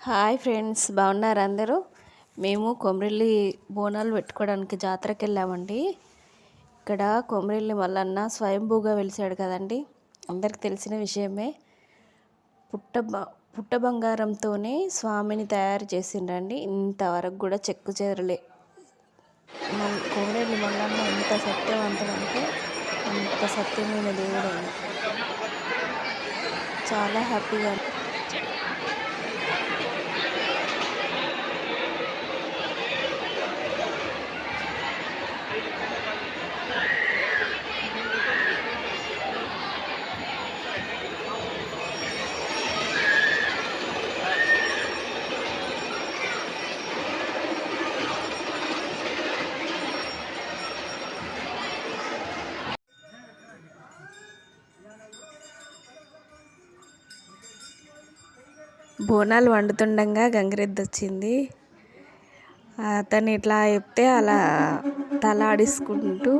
Hi friends బాగున్నారు అందరూ? మేము కొమరెల్లి బోనాలు పెట్టుకోవడానికి జాతరకి వెళ్ళామండి. ఇక్కడ కొమరెల్లి మల్లన్న స్వయంభూగా వెలిసాడు కదండి. అందరికి తెలిసిన విషయమే. పుట్ట పుట్ట బంగారంతోనే స్వామిని తయారు చేసిండ్రండి. ఇంతవరకు కూడా చెక్కు చెదరలే కొమరెల్లి మల్లన్న ఎంత సత్యవంతుడు అంటే అంత సత్యమైన దేవుడు చాలా హ్యాపీగా బోనాలు వండుతుండగా గంగిరెద్దు వచ్చింది. అతను ఇట్లా చెప్తే అలా తల ఆడిసుకుంటూ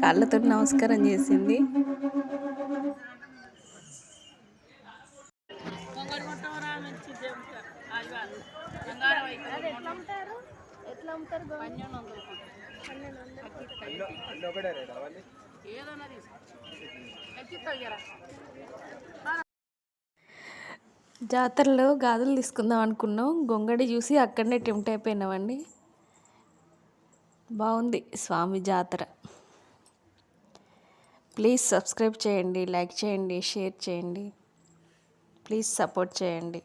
కాళ్ళతో నమస్కారం చేసింది. జాతరలో గాజులు తీసుకుందాం అనుకున్నాం. గొంగడి చూసి అక్కడనే టెంప్ట్ అయిపోయినామండి. బాగుంది స్వామి జాతర. ప్లీజ్ సబ్స్క్రైబ్ చేయండి లైక్ చేయండి షేర్ చేయండి. ప్లీజ్ సపోర్ట్ చేయండి.